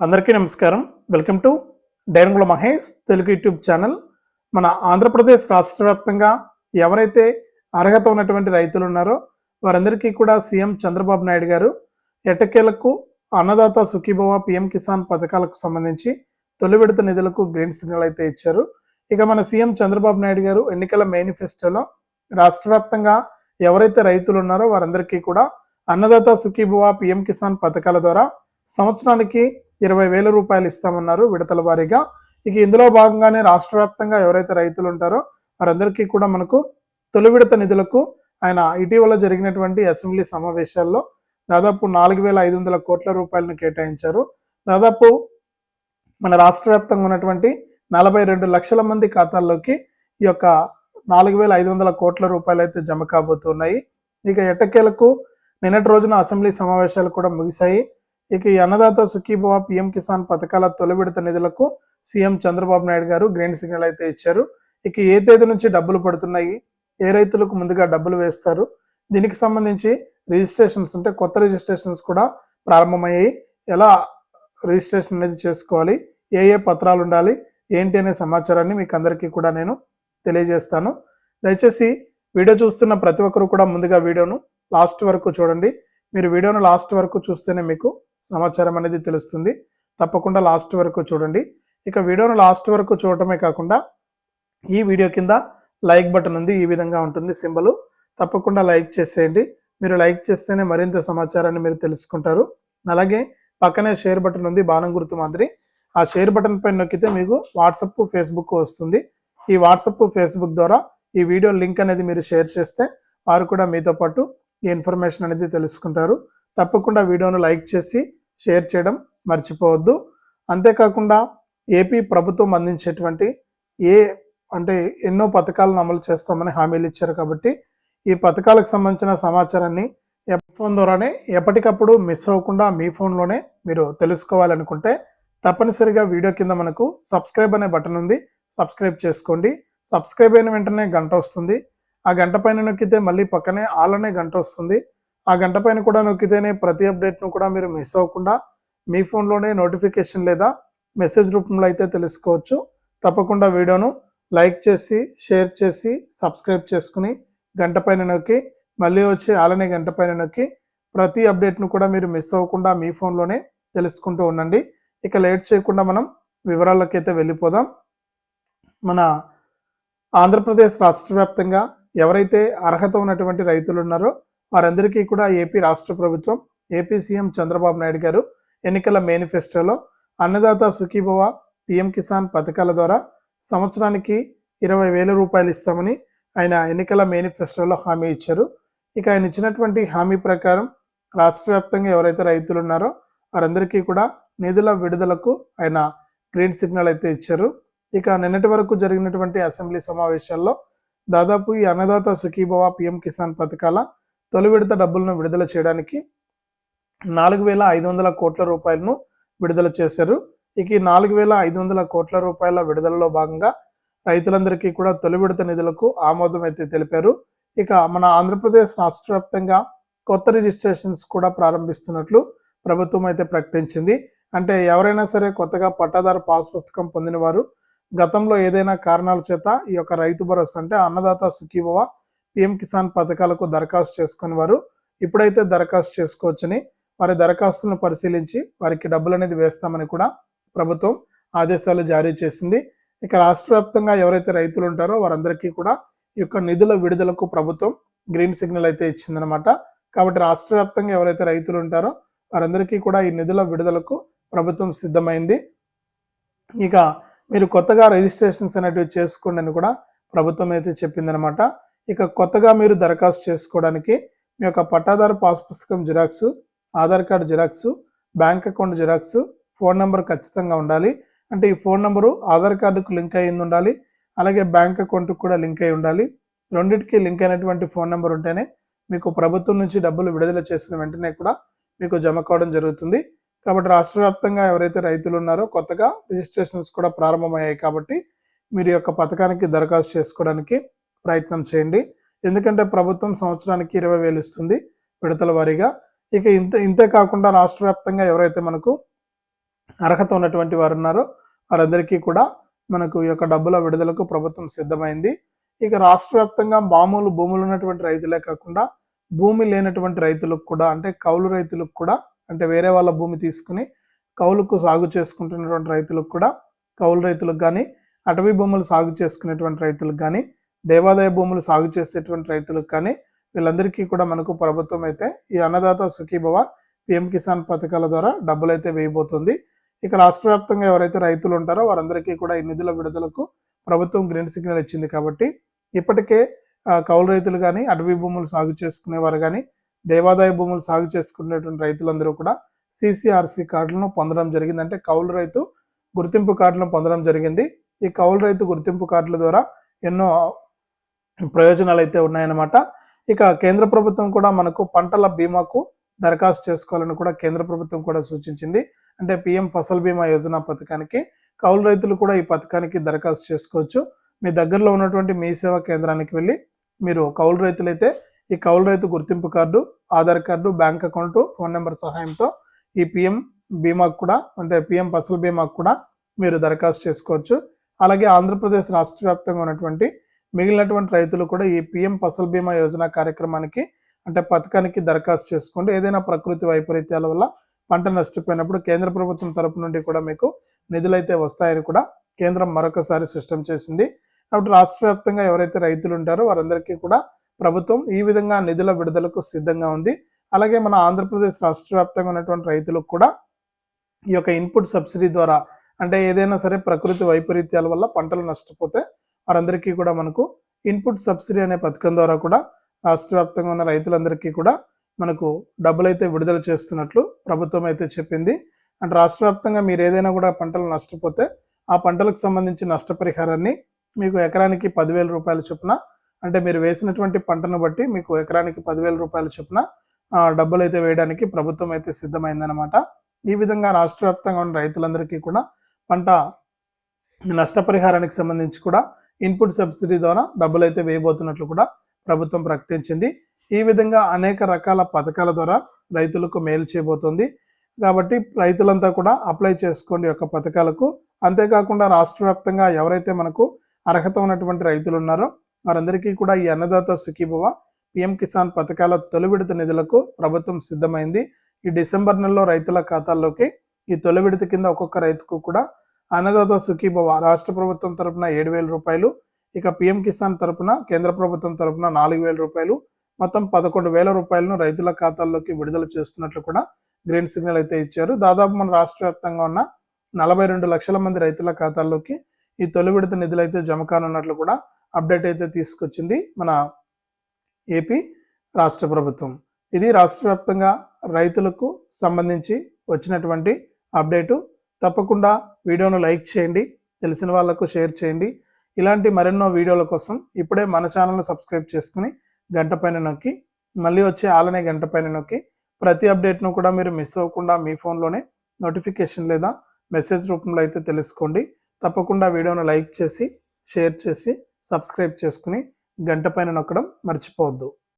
అందరికీ నమస్కారం. Welcome to డైరంగుల మహేష్ తెలుగు యూట్యూబ్ ఛానల్. మన ఆంధ్రప్రదేశ్ రాష్ట్ర వ్యాప్తంగా ఎవరైతే అర్హత ఉన్నటువంటి రైతులు ఉన్నారో వారందరికీ కూడా సీఎం చంద్రబాబు నాయుడు గారు ఎట్టకేలకు అన్నదాత సుఖీభవ పిఎం కిసాన్ పథకాలకు సంబంధించి తొలి విడత నిధులకు గ్రీన్ సిగ్నల్ అయితే ఇచ్చారు. ఇక మన సీఎం చంద్రబాబు నాయుడు గారు ఎన్నికల మేనిఫెస్టోలో రాష్ట్ర వ్యాప్తంగా ఎవరైతే రైతులు ఉన్నారో వారందరికీ కూడా అన్నదాత సుఖీభవ పిఎం కిసాన్ పథకాల ద్వారా సంవత్సరానికి ఇరవై వేల రూపాయలు ఇస్తామన్నారు విడతల వారీగా. ఇక ఇందులో భాగంగానే రాష్ట్ర వ్యాప్తంగా ఎవరైతే రైతులు ఉంటారో వారందరికీ కూడా మనకు తొలి విడత నిధులకు ఆయన ఇటీవల జరిగినటువంటి అసెంబ్లీ సమావేశాల్లో దాదాపు నాలుగు వేల ఐదు వందల కోట్ల రూపాయలను కేటాయించారు. దాదాపు మన రాష్ట్ర వ్యాప్తంగా ఉన్నటువంటి నలభై రెండు లక్షల మంది ఖాతాల్లోకి ఈ యొక్క నాలుగు వేల ఐదు వందల కోట్ల రూపాయలు అయితే జమ కాబోతున్నాయి. ఇక ఎట్టకేలకు నిన్నటి రోజున అసెంబ్లీ సమావేశాలు కూడా ముగిశాయి. ఇక ఈ అన్నదాత సుఖీభవ పిఎం కిసాన్ పథకాల తొలి విడత నిధులకు సీఎం చంద్రబాబు నాయుడు గారు గ్రీన్ సిగ్నల్ అయితే ఇచ్చారు. ఇక ఏ తేదీ నుంచి డబ్బులు పడుతున్నాయి? ఏ రైతులకు ముందుగా డబ్బులు వేస్తారు? దీనికి సంబంధించి రిజిస్ట్రేషన్స్ ఉంటే కొత్త రిజిస్ట్రేషన్స్ కూడా ప్రారంభమయ్యాయి. ఎలా రిజిస్ట్రేషన్ అనేది చేసుకోవాలి? ఏ ఏ పత్రాలు ఉండాలి? ఏంటి అనే సమాచారాన్ని మీకు అందరికీ కూడా నేను తెలియజేస్తాను. దయచేసి వీడియో చూస్తున్న ప్రతి ఒక్కరు కూడా ముందుగా వీడియోను లాస్ట్ వరకు చూడండి. మీరు వీడియోను లాస్ట్ వరకు చూస్తేనే మీకు సమాచారం అనేది తెలుస్తుంది. తప్పకుండా లాస్ట్ వరకు చూడండి. ఇక వీడియోను లాస్ట్ వరకు చూడటమే కాకుండా ఈ వీడియో కింద లైక్ బటన్ ఉంది. ఈ విధంగా ఉంటుంది సింబల్. తప్పకుండా లైక్ చేసేయండి. మీరు లైక్ చేస్తేనే మరింత సమాచారాన్ని మీరు తెలుసుకుంటారు. అలాగే పక్కనే షేర్ బటన్ ఉంది. బాణం గుర్తు మాదిరి. ఆ షేర్ బటన్ పైన నొక్కితే మీకు వాట్సప్ ఫేస్బుక్ వస్తుంది. ఈ వాట్సప్ ఫేస్బుక్ ద్వారా ఈ వీడియో లింక్ అనేది మీరు షేర్ చేస్తే వారు కూడా మీతో పాటు ఈ ఇన్ఫర్మేషన్ అనేది తెలుసుకుంటారు. తప్పకుండా వీడియోను లైక్ చేసి షేర్ చేయడం మర్చిపోవద్దు. అంతేకాకుండా ఏపీ ప్రభుత్వం అందించేటువంటి ఏ అంటే ఎన్నో పథకాలను అమలు చేస్తామని హామీలు ఇచ్చారు కాబట్టి ఈ పథకాలకు సంబంధించిన సమాచారాన్ని ఫోన్ ద్వారానే ఎప్పటికప్పుడు మిస్ అవ్వకుండా మీ ఫోన్లోనే మీరు తెలుసుకోవాలనుకుంటే తప్పనిసరిగా వీడియో కింద మనకు సబ్స్క్రైబ్ అనే బటన్ ఉంది. సబ్స్క్రైబ్ చేసుకోండి. సబ్స్క్రైబ్ అయిన వెంటనే గంట వస్తుంది. ఆ గంట పైన నొక్కితే మళ్ళీ పక్కనే ఆల్ అనే గంట వస్తుంది. ఆ గంట పైన కూడా నొక్కితేనే ప్రతి అప్డేట్ను కూడా మీరు మిస్ అవ్వకుండా మీ ఫోన్లోనే నోటిఫికేషన్ లేదా మెసేజ్ రూపంలో అయితే తెలుసుకోవచ్చు. తప్పకుండా వీడియోను లైక్ చేసి షేర్ చేసి సబ్స్క్రైబ్ చేసుకుని గంట పైన నొక్కి మళ్ళీ వచ్చి ఆలనే గంట పైన నొక్కి ప్రతి అప్డేట్ను కూడా మీరు మిస్ అవ్వకుండా మీ ఫోన్లోనే తెలుసుకుంటూ ఉండండి. ఇక లేట్ చేయకుండా మనం వివరాలకైతే వెళ్ళిపోదాం. మన ఆంధ్రప్రదేశ్ రాష్ట్ర వ్యాప్తంగా ఎవరైతే అర్హత ఉన్నటువంటి రైతులు ఉన్నారో వారందరికీ కూడా ఏపీ రాష్ట్ర ప్రభుత్వం ఏపీ సీఎం చంద్రబాబు నాయుడు గారు ఎన్నికల మేనిఫెస్టోలో అన్నదాత సుఖీభవ పిఎం కిసాన్ పథకాల ద్వారా సంవత్సరానికి ఇరవై వేల రూపాయలు ఇస్తామని ఆయన ఎన్నికల మేనిఫెస్టోలో హామీ ఇచ్చారు. ఇక ఆయన ఇచ్చినటువంటి హామీ ప్రకారం రాష్ట్ర వ్యాప్తంగా ఎవరైతే రైతులు ఉన్నారో వారందరికీ కూడా నిధుల విడుదలకు ఆయన గ్రీన్ సిగ్నల్ అయితే ఇచ్చారు. ఇక నిన్నటి వరకు జరిగినటువంటి అసెంబ్లీ సమావేశాల్లో దాదాపు ఈ అన్నదాత సుఖీభవ పిఎం కిసాన్ పథకాల తొలి విడత డబ్బులను విడుదల చేయడానికి నాలుగు వేల ఐదు వందల కోట్ల రూపాయలను విడుదల చేశారు. ఇక ఈ నాలుగు వేల ఐదు వందల కోట్ల రూపాయల విడుదలలో భాగంగా రైతులందరికీ కూడా తొలి విడత నిధులకు ఆమోదం అయితే తెలిపారు. ఇక మన ఆంధ్రప్రదేశ్ రాష్ట్ర వ్యాప్తంగా కొత్త రిజిస్ట్రేషన్స్ కూడా ప్రారంభిస్తున్నట్లు ప్రభుత్వం అయితే ప్రకటించింది. అంటే ఎవరైనా సరే కొత్తగా పట్టాదారు పాస్ పుస్తకం పొందిన వారు గతంలో ఏదైనా కారణాల చేత ఈ యొక్క రైతు భరోసా అంటే అన్నదాత సుఖీభవ పిఎం కిసాన్ పథకాలకు దరఖాస్తు చేసుకుని వారు ఇప్పుడైతే దరఖాస్తు చేసుకోవచ్చని వారి దరఖాస్తులను పరిశీలించి వారికి డబ్బులు అనేది వేస్తామని కూడా ప్రభుత్వం ఆదేశాలు జారీ చేసింది. ఇక రాష్ట్ర వ్యాప్తంగా ఎవరైతే రైతులు ఉంటారో వారందరికీ కూడా ఈ యొక్క నిధుల విడుదలకు ప్రభుత్వం గ్రీన్ సిగ్నల్ అయితే ఇచ్చిందనమాట కాబట్టి రాష్ట్ర వ్యాప్తంగా ఎవరైతే రైతులు ఉంటారో వారందరికీ కూడా ఈ నిధుల విడుదలకు ప్రభుత్వం సిద్ధమైంది. ఇక మీరు కొత్తగా రిజిస్ట్రేషన్స్ అనేటివి చేసుకోండి అని కూడా ప్రభుత్వం అయితే చెప్పిందనమాట ఇక కొత్తగా మీరు దరఖాస్తు చేసుకోవడానికి మీ యొక్క పట్టాదారు పాస్ పుస్తకం Xerox Aadhaar card Xerox bank account Xerox phone number ఖచ్చితంగా ఉండాలి. అంటే ఈ ఫోన్ నెంబరు ఆధార్ కార్డుకు లింక్ అయ్యింది ఉండాలి. అలాగే బ్యాంక్ అకౌంట్కి కూడా లింక్ అయి ఉండాలి. రెండింటికి లింక్ అయినటువంటి ఫోన్ నెంబర్ ఉంటేనే మీకు ప్రభుత్వం నుంచి డబ్బులు విడుదల చేసిన వెంటనే కూడా మీకు జమ కావడం జరుగుతుంది. కాబట్టి రాష్ట్ర వ్యాప్తంగా ఎవరైతే రైతులు ఉన్నారో కొత్తగా రిజిస్ట్రేషన్స్ కూడా ప్రారంభమయ్యాయి కాబట్టి మీరు యొక్క పథకానికి దరఖాస్తు చేసుకోవడానికి ప్రయత్నం చేయండి. ఎందుకంటే ప్రభుత్వం సంవత్సరానికి ఇరవై వేలు ఇస్తుంది విడతల వారీగా. ఇక ఇంత ఇంతే కాకుండా రాష్ట్ర వ్యాప్తంగా ఎవరైతే మనకు అర్హత ఉన్నటువంటి వారు ఉన్నారో వారందరికీ కూడా మనకు ఈ యొక్క డబ్బుల విడుదలకు ప్రభుత్వం సిద్ధమైంది. ఇక రాష్ట్ర వ్యాప్తంగా మామూలు భూములు ఉన్నటువంటి రైతులే కాకుండా భూమి లేనటువంటి రైతులకు కూడా అంటే కౌలు రైతులకు కూడా అంటే వేరే వాళ్ళ భూమి తీసుకుని కౌలుకు సాగు చేసుకుంటున్నటువంటి రైతులకు కూడా కౌలు రైతులకు కానీ అటవీ భూములు సాగు చేసుకునేటువంటి రైతులకు కానీ దేవాదాయ భూములు సాగు చేసేటువంటి రైతులకు కానీ వీళ్ళందరికీ కూడా మనకు ప్రభుత్వం అయితే ఈ అన్నదాత సుఖీభవ పిఎం కిసాన్ పథకాల ద్వారా డబ్బులు అయితే వేయబోతుంది. ఇక రాష్ట్ర వ్యాప్తంగా ఎవరైతే రైతులు ఉంటారో వారందరికీ కూడా ఈ నిధుల విడుదలకు ప్రభుత్వం గ్రీన్ సిగ్నల్ ఇచ్చింది కాబట్టి ఇప్పటికే కౌలు రైతులు కానీ అటవీ భూములు సాగు చేసుకునేవారు కానీ దేవాదాయ భూములు సాగు చేసుకునేటువంటి రైతులందరూ కూడా సిసిఆర్సి కార్డులను పొందడం జరిగింది. అంటే కౌలు రైతు గుర్తింపు కార్డులను పొందడం జరిగింది. ఈ కౌలు రైతు గుర్తింపు కార్డుల ద్వారా ఎన్నో ప్రయోజనాలు అయితే ఉన్నాయన్నమాట. ఇక కేంద్ర ప్రభుత్వం కూడా మనకు పంటల బీమాకు దరఖాస్తు చేసుకోవాలని కూడా కేంద్ర ప్రభుత్వం కూడా సూచించింది. అంటే పిఎం ఫసల్ బీమా యోజన పథకానికి కౌలు రైతులు కూడా ఈ పథకానికి దరఖాస్తు చేసుకోవచ్చు. మీ దగ్గరలో ఉన్నటువంటి మీ సేవా కేంద్రానికి వెళ్ళి మీరు కౌలు రైతులైతే ఈ కౌలు రైతు గుర్తింపు card Aadhaar card bank account phone number సహాయంతో ఈ పిఎం బీమాకు కూడా అంటే పిఎం ఫసల్ బీమాకు కూడా మీరు దరఖాస్తు చేసుకోవచ్చు. అలాగే ఆంధ్రప్రదేశ్ రాష్ట్ర వ్యాప్తంగా ఉన్నటువంటి మిగిలినటువంటి రైతులు కూడా ఈ పిఎం ఫసల్ బీమా యోజన కార్యక్రమానికి అంటే పథకానికి దరఖాస్తు చేసుకోండి. ఏదైనా ప్రకృతి వైపరీత్యాల వల్ల పంట నష్టపోయినప్పుడు కేంద్ర ప్రభుత్వం తరపు నుండి కూడా మీకు నిధులైతే వస్తాయని కూడా కేంద్రం మరొకసారి స్పష్టం చేసింది. కాబట్టి రాష్ట్ర వ్యాప్తంగా ఎవరైతే రైతులు ఉంటారో వారందరికీ కూడా ప్రభుత్వం ఈ విధంగా నిధుల విడుదలకు సిద్ధంగా ఉంది. అలాగే మన ఆంధ్రప్రదేశ్ రాష్ట్ర వ్యాప్తంగా ఉన్నటువంటి రైతులకు కూడా ఈ యొక్క ఇన్పుట్ సబ్సిడీ ద్వారా అంటే ఏదైనా సరే ప్రకృతి వైపరీత్యాల వల్ల పంటలు నష్టపోతే వారందరికీ కూడా మనకు ఇన్పుట్ సబ్సిడీ అనే పథకం ద్వారా కూడా రాష్ట్ర వ్యాప్తంగా ఉన్న రైతులందరికీ కూడా మనకు డబ్బులు అయితే విడుదల చేస్తున్నట్లు ప్రభుత్వం అయితే చెప్పింది. అంటే రాష్ట్ర వ్యాప్తంగా మీరు ఏదైనా కూడా పంటలు నష్టపోతే ఆ పంటలకు సంబంధించి నష్టపరిహారాన్ని మీకు ఎకరానికి పదివేల రూపాయల చొప్పున అంటే మీరు వేసినటువంటి పంటను బట్టి మీకు ఎకరానికి పదివేల రూపాయల చొప్పున డబ్బులు అయితే వేయడానికి ప్రభుత్వం అయితే సిద్ధమైందనమాట ఈ విధంగా రాష్ట్ర వ్యాప్తంగా ఉన్న రైతులందరికీ కూడా పంట నష్టపరిహారానికి సంబంధించి కూడా ఇన్పుట్ సబ్సిడీ ద్వారా డబ్బులు అయితే వేయబోతున్నట్లు కూడా ప్రభుత్వం ప్రకటించింది. ఈ విధంగా అనేక రకాల పథకాల ద్వారా రైతులకు మేలు చేయబోతోంది. కాబట్టి రైతులంతా కూడా అప్లై చేసుకోండి యొక్క పథకాలకు. అంతేకాకుండా రాష్ట్ర వ్యాప్తంగా ఎవరైతే మనకు అర్హత ఉన్నటువంటి రైతులు ఉన్నారో వారందరికీ కూడా ఈ అన్నదాత సుఖీభవ పిఎం కిసాన్ పథకాల తొలి విడత నిధులకు ప్రభుత్వం సిద్ధమైంది. ఈ డిసెంబర్ నెలలో రైతుల ఖాతాల్లోకి ఈ తొలి విడత కింద ఒక్కొక్క రైతుకు కూడా అన్నదాత సుఖీభవ రాష్ట్ర ప్రభుత్వం తరపున ఏడు వేల రూపాయలు ఇక పిఎం కిసాన్ తరపున కేంద్ర ప్రభుత్వం తరపున నాలుగు వేల రూపాయలు మొత్తం పదకొండు వేల రూపాయలను రైతుల ఖాతాల్లోకి విడుదల చేస్తున్నట్లు కూడా గ్రీన్ సిగ్నల్ అయితే ఇచ్చారు. దాదాపు మన రాష్ట్ర వ్యాప్తంగా ఉన్న నలభై రెండు లక్షల మంది రైతుల ఖాతాల్లోకి ఈ తొలి విడత నిధులు అయితే జమ కానున్నట్లు కూడా అప్డేట్ అయితే తీసుకొచ్చింది మన ఏపీ రాష్ట్ర ప్రభుత్వం. ఇది రాష్ట్ర వ్యాప్తంగా రైతులకు సంబంధించి వచ్చినటువంటి అప్డేటు. తప్పకుండా వీడియోను లైక్ చేయండి తెలిసిన వాళ్ళకు షేర్ చేయండి. ఇలాంటి మరెన్నో వీడియోల కోసం ఇప్పుడే మన ఛానల్ను సబ్స్క్రైబ్ చేసుకుని గంట పైన నొక్కి మళ్ళీ వచ్చే ఆలనే గంట పైన నొక్కి ప్రతి అప్డేట్ను కూడా మీరు మిస్ అవ్వకుండా మీ ఫోన్లోనే నోటిఫికేషన్ లేదా మెసేజ్ రూపంలో అయితే తెలుసుకోండి. తప్పకుండా వీడియోను లైక్ చేసి షేర్ చేసి సబ్స్క్రైబ్ చేసుకుని గంట పైన నొక్కడం మర్చిపోవద్దు.